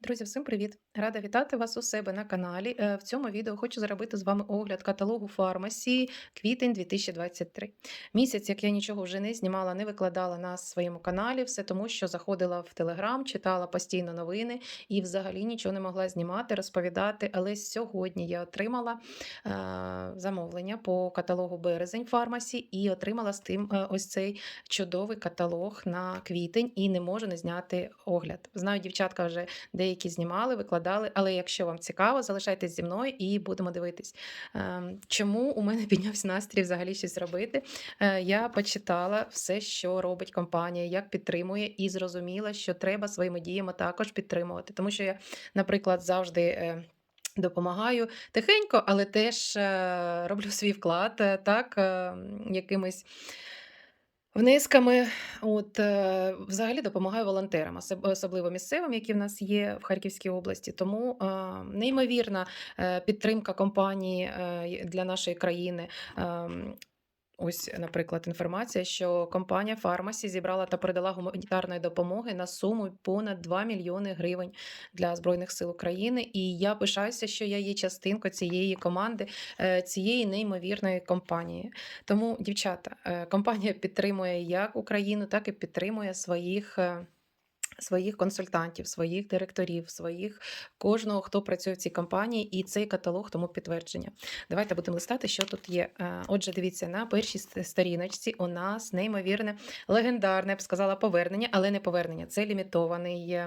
Друзі, всім привіт! Рада вітати вас у себе на каналі. Е, В цьому відео хочу зробити з вами огляд каталогу фармасі квітень 2023. Місяць, як я нічого вже не знімала, не викладала на своєму каналі, все тому, що заходила в Телеграм, читала постійно новини і взагалі нічого не могла знімати, розповідати. Але сьогодні я отримала е, замовлення по каталогу березень фармасі і отримала з тим е, ось цей чудовий каталог на квітень і не можу не зняти огляд. Знаю, дівчатка вже деякі знімали, викладали. Але якщо вам цікаво, залишайтесь зі мною і будемо дивитись. Ем, Чому у мене піднявся настрій взагалі щось робити? Е, Я почитала все, що робить компанія, як підтримує, і зрозуміла, що треба своїми діями також підтримувати. Тому що я, наприклад, завжди. е, Допомагаю тихенько, але теж е, роблю свій вклад так, е, якимись Внесками, от, е, взагалі допомагаю волонтерам, особ особливо місцевим, які в нас є в Харківській області. Тому, а, неймовірна, е, підтримка компанії, е, для нашої країни. Ем, ось, наприклад, інформація, що компанія "Фармасі" зібрала та передала гуманітарної допомоги на суму понад 2 мільйони гривень для Збройних сил України. І я пишаюся, що я є частинкою цієї команди, е, цієї неймовірної компанії. Тому, дівчата, е, компанія підтримує як Україну, так і підтримує своїх. Е, Своїх консультантів, своїх директорів, своїх кожного, хто працює в цій компанії, і цей каталог тому підтвердження. Давайте будемо листати, що тут є. Е, Отже, дивіться, на першій ст- сторіночці у нас неймовірне, легендарне, я б сказала, повернення, але не повернення. Це лімітований.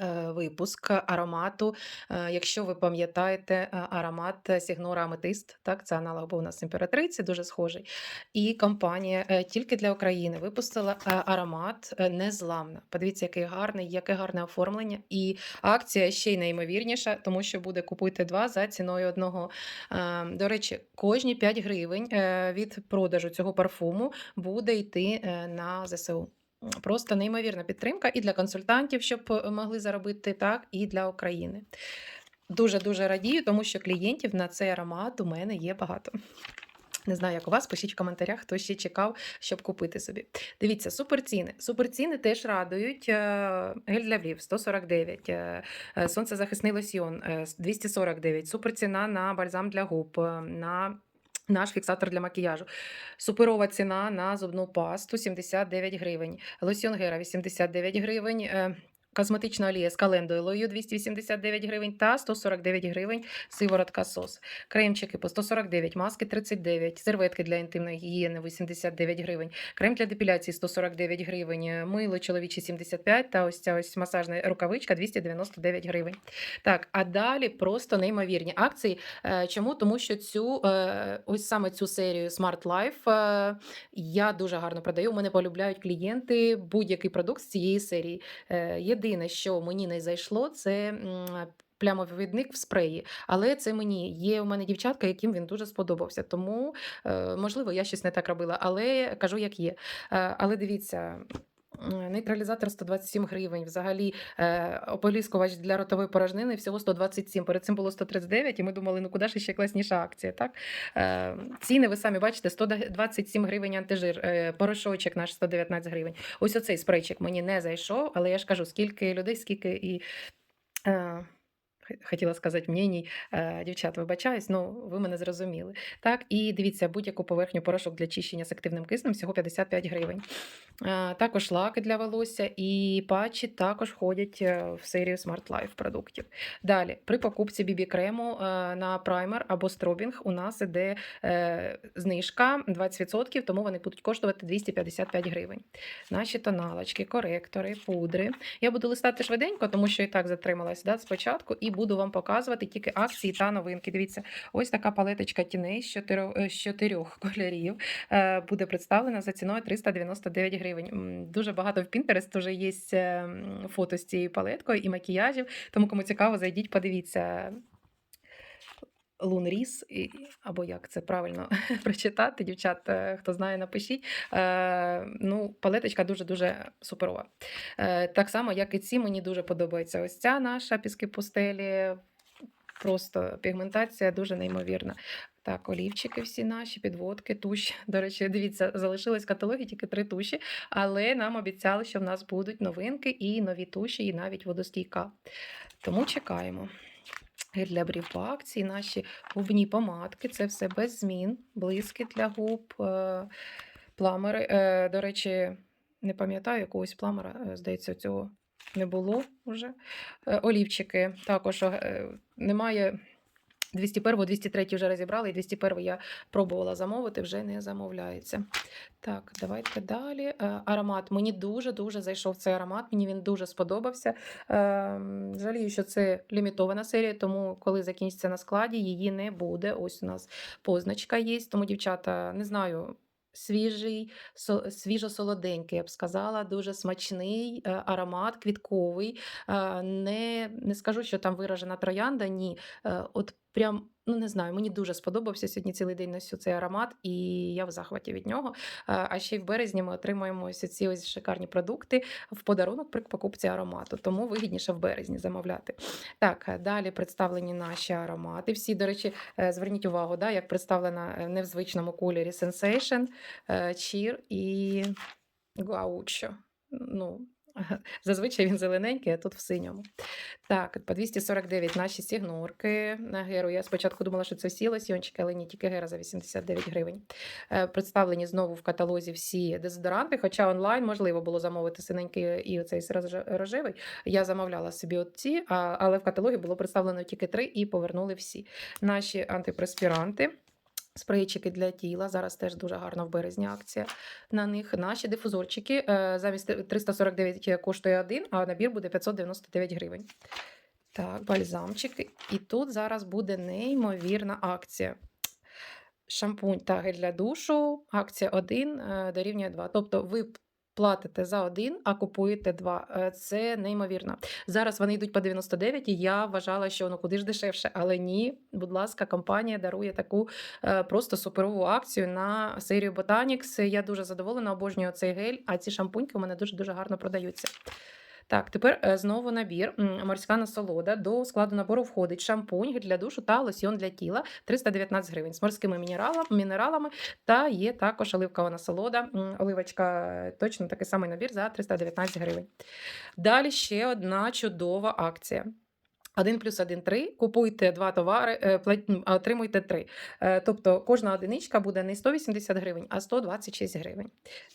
Е, Випуск аромату. Е, Якщо ви пам'ятаєте, е, аромат Сігнора Аметист, так, це аналог був у нас імператриці, дуже схожий. І компанія тільки для України випустила аромат Незламна. Подивіться, який гарний, яке гарне оформлення. І акція ще й неймовірніша, тому що буде купуйте два за ціною одного. Е, До речі, кожні 5 гривень від продажу цього парфуму буде йти на ЗСУ. Просто неймовірна підтримка і для консультантів, щоб е, могли заробити так, і для України. Дуже дуже радію, тому що клієнтів на цей аромат у мене є багато. Не знаю, як у вас, пишіть в коментарях, хто ще чекав, щоб купити собі. Дивіться, суперціни. Суперціни теж радують. Е, Гель для брів 149, е, сонцезахисний лосьйон е, 249, суперціна на бальзам для губ, на наш фіксатор для макіяжу. Суперова ціна на зубну пасту 79 гривень. Лосьйон Гера 89 гривень. Косметична олія з календулою 289 гривень та 149 гривень сиворотка сос. Кремчики по 149, маски 39, серветки для інтимної гігієни 89 гривень, крем для депіляції 149 гривень, мило чоловіче 75 та ось ця ось масажна рукавичка 299 гривень. Так, а далі просто неймовірні акції. Е, Чому? Тому що цю е, ось саме цю серію Smart Life е, я дуже гарно продаю. Мене полюбляють клієнти будь-який продукт з цієї серії. Е, Єдине, що мені не зайшло, це плямовідник в спреї. Але це мені є у мене дівчатка, яким він дуже сподобався. Тому, е, можливо, я щось не так робила, але кажу, як є. Е, Але дивіться. Нейтралізатор 127 гривень, взагалі е, ополіскувач для ротової порожнини всього 127. Перед цим було 139, і ми думали, ну куди ж ще класніша акція. Так? Е, ціни ви самі бачите: 127 гривень антижир, е, порошочок наш 119 гривень. Ось оцей спрейчик мені не зайшов, але я ж кажу, скільки людей, скільки і. Хотіла сказати мненій, е, дівчат, вибачаюсь, ну ви мене зрозуміли. Так, і дивіться, будь-яку поверхню порошок для чищення з активним киснем всього 55 гривень. Е, Також лаки для волосся і патчі також входять е, в серію Smart Life продуктів. Далі, при покупці BB крему на праймер або стробінг у нас іде знижка 20%, тому вони будуть коштувати 255 гривень. Наші тоналочки, коректори, пудри. Я буду листати швиденько, тому що і так затрималась да, спочатку, і буду вам показувати тільки акції та новинки. Дивіться, ось така палеточка тіней з чотирьох, чотирьох кольорів е, буде представлена за ціною 399 гривень. Дуже багато в Pinterest вже є е, фото з цією палеткою і макіяжів, тому кому цікаво, зайдіть, подивіться. Лунріс, або як це правильно прочитати, дівчат, хто знає, напишіть. Е, ну, палеточка дуже-дуже суперова. Е, так само, як і ці, мені дуже подобається ось ця наша піски пустелі. Просто пігментація дуже неймовірна. Так, олівчики всі наші, підводки, туші. До речі, дивіться, залишились в каталогі тільки три туші, але нам обіцяли, що в нас будуть новинки і нові туші, і навіть водостійка. Тому чекаємо. Гель для брів по акції, наші губні помадки, це все без змін, блиски для губ, е, пламери. Е, До речі, не пам'ятаю якогось пламера, е, здається, цього не було вже. Олівчики також немає. 201, 203 вже розібрали, і 201 я пробувала замовити, вже не замовляється. Так, давайте далі. Е, Аромат. Мені дуже-дуже зайшов цей аромат, мені він дуже сподобався. Ем, Жалію, що це лімітована серія, тому коли закінчиться на складі, її не буде. Ось у нас позначка є. Тому, дівчата, не знаю. Свіжий, свіжо-солоденький, я б сказала, дуже смачний е, аромат, квітковий. Е, Не, не скажу, що там виражена троянда, ні. Е, От прям, ну не знаю, мені дуже сподобався сьогодні цілий день носю цей аромат, і я в захваті від нього. Е, А ще й в березні ми отримаємо ось ці ось шикарні продукти в подарунок при покупці аромату, тому вигідніше в березні замовляти. Так, е, далі представлені наші аромати. Всі, до речі, е, зверніть увагу, да, як представлена не в звичному кольорі Sensation, Cheer і Gaucho. Ну, зазвичай він зелененький, а тут в синьому. Так, по 249 наші сігнурки на геру. Я спочатку думала, що це всі лосьйончики, але ні, тільки гера за 89 гривень. Е, Представлені знову в каталозі всі дезодоранти, хоча онлайн можливо було замовити синенький і оцей рожевий. Я замовляла собі от ці, але в каталогі було представлено тільки три і повернули всі. Наші антипреспіранти. Спрейчики для тіла. Зараз теж дуже гарна в березні акція на них. Наші дифузорчики е, замість 349 коштує один, а набір буде 599 гривень. Так, бальзамчики. І тут зараз буде неймовірна акція. Шампунь та гель для душу. Акція 1 е, дорівнює 2. Тобто ви платите за один, а купуєте два. Е, Це неймовірно. Зараз вони йдуть по 99, і я вважала, що ну куди ж дешевше. Але ні, будь ласка, компанія дарує таку е, просто суперову акцію на серію Botanics. Я дуже задоволена, обожнюю цей гель, а ці шампуньки у мене дуже-дуже гарно продаються. Так, тепер е, знову набір морська насолода. До складу набору входить шампунь для душу та лосьйон для тіла 319 гривень з морськими мінералами, мінералами та є також оливкова насолода. Оливочка е, точно такий самий набір за 319 гривень. Далі ще одна чудова акція. 1 плюс 1 – 3, купуйте два товари, е, отримуйте 3. Е, Тобто кожна одиничка буде не 180 гривень, а 126 гривень.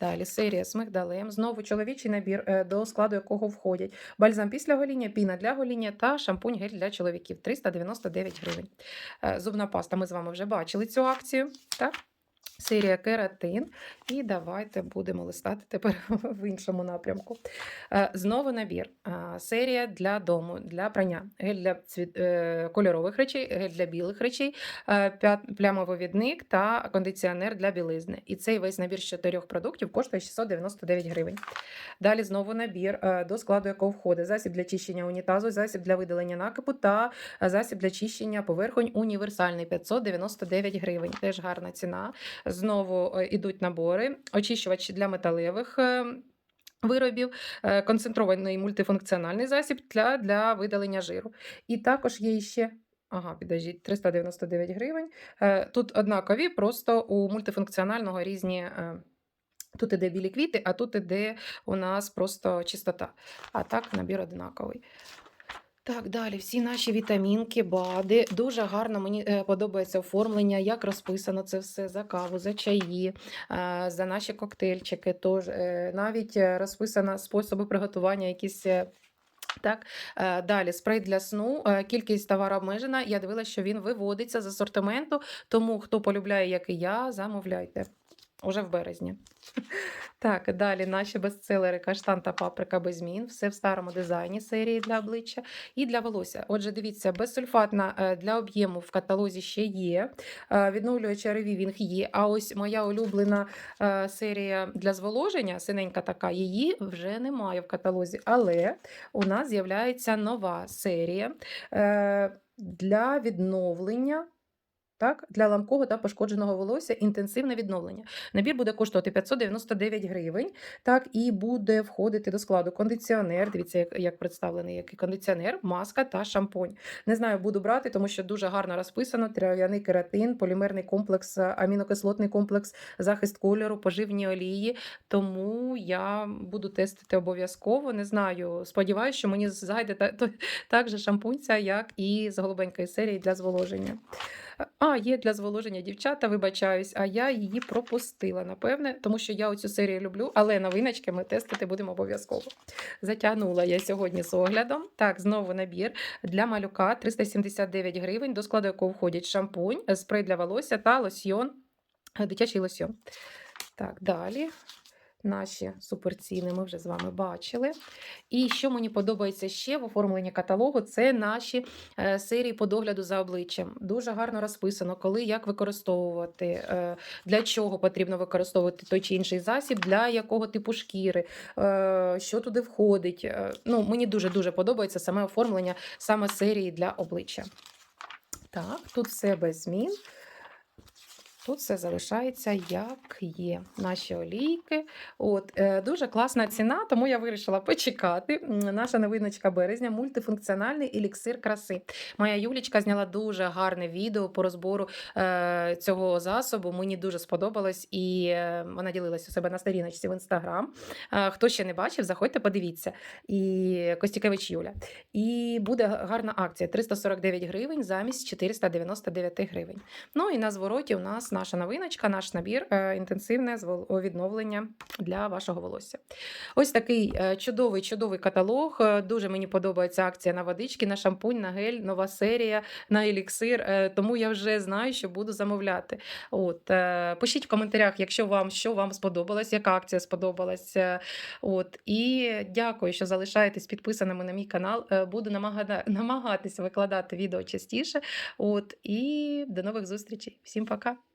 Далі серія з мигдалем. Знову чоловічий набір, е, до складу якого входять бальзам після гоління, піна для гоління та шампунь гель для чоловіків 399 гривень. Зубна паста. Ми з вами вже бачили цю акцію. Так? Серія кератин. І давайте будемо листати тепер в іншому напрямку. Е, Знову набір. Е, Серія для дому, для прання. Гель для цвіт... е, кольорових речей, гель для білих речей, п'ят- та кондиціонер для білизни. І цей весь набір з чотирьох продуктів коштує 699 гривень. Далі знову набір, до складу якого входить засіб для чищення унітазу, засіб для видалення накипу та засіб для чищення поверхонь універсальний 599 гривень. Теж гарна ціна. Знову е, ідуть набори, очищувач для металевих. е, Виробів, е, концентрований мультифункціональний засіб для, для видалення жиру. І також є ще. Ага, підождіть, 399 гривень. Е, Тут однакові, просто у мультифункціонального різні. е, Тут іде білі квіти, а тут іде у нас просто чистота. А так набір однаковий. Так, далі всі наші вітамінки, БАДи. Дуже гарно мені е, подобається оформлення, як розписано це все за каву, за чаї, е, за наші коктейльчики. Тож е, навіть розписано способи приготування, якісь. Так, далі спрей для сну. Кількість товару обмежена. Я дивилася, що він виводиться з асортименту. Тому хто полюбляє, як і я, замовляйте. Уже в березні. Так, далі наші бестселери каштан та паприка без змін. Все в старому дизайні серії для обличчя і для волосся. Отже, дивіться, безсульфатна е, для об'єму в каталозі ще є. е, Відновлююча ревівінг є. А ось моя улюблена е, серія для зволоження, синенька така, її вже немає в каталозі. Але у нас з'являється нова серія для відновлення Так, для ламкого та пошкодженого волосся інтенсивне відновлення. Набір буде коштувати 599 гривень. Так, і буде входити до складу кондиціонер. Дивіться, як, як представлений який кондиціонер, маска та шампунь. Не знаю, буду брати, тому що дуже гарно розписано: трав'яний кератин, полімерний комплекс, амінокислотний комплекс, захист кольору, поживні олії. Тому я буду тестити обов'язково. Не знаю. Сподіваюся, що мені зайде так же шампунця, як і з голубенької серії для зволоження. А, є для зволоження дівчата, вибачаюсь, а я її пропустила, напевне, тому що я оцю серію люблю, але новиночки ми тестити будемо обов'язково. Затягнула я сьогодні з оглядом. Так, знову набір для малюка 379 гривень, до складу якого входять шампунь, спрей для волосся та лосьйон, дитячий лосьйон. Так, далі. Наші суперціни ми вже з вами бачили. І що мені подобається ще в оформленні каталогу, це наші е, серії по догляду за обличчям. Дуже гарно розписано, коли як використовувати, е, для чого потрібно використовувати той чи інший засіб, для якого типу шкіри, е, що туди входить. Ну, мені дуже-дуже подобається саме оформлення саме серії для обличчя. Так, тут все без змін. Тут все залишається як є. Наші олійки. От, е, дуже класна ціна, тому я вирішила почекати. Наша новиночка березня мультифункціональний еліксир краси. Моя Юлічка зняла дуже гарне відео по розбору е, цього засобу. Мені дуже сподобалось, і е, вона ділилась у себе на сторіночці в інстаграм. Е, хто ще не бачив, заходьте, подивіться. І Костікевич Юля. І буде гарна акція: 349 гривень замість 499 гривень. Ну і на звороті у нас наша новиночка, наш набір е, інтенсивне відновлення для вашого волосся. Ось такий е, чудовий чудовий каталог. Е, Дуже мені подобається акція на водички, на шампунь, на гель, нова серія, на еліксир. Тому я вже знаю, що буду замовляти. От пишіть в коментарях, якщо вам що вам сподобалось, яка акція сподобалась. Е, От і дякую, що залишаєтесь підписаними на мій канал. Буду намагати, намагатися викладати відео частіше. От і до нових зустрічей. Всім пока.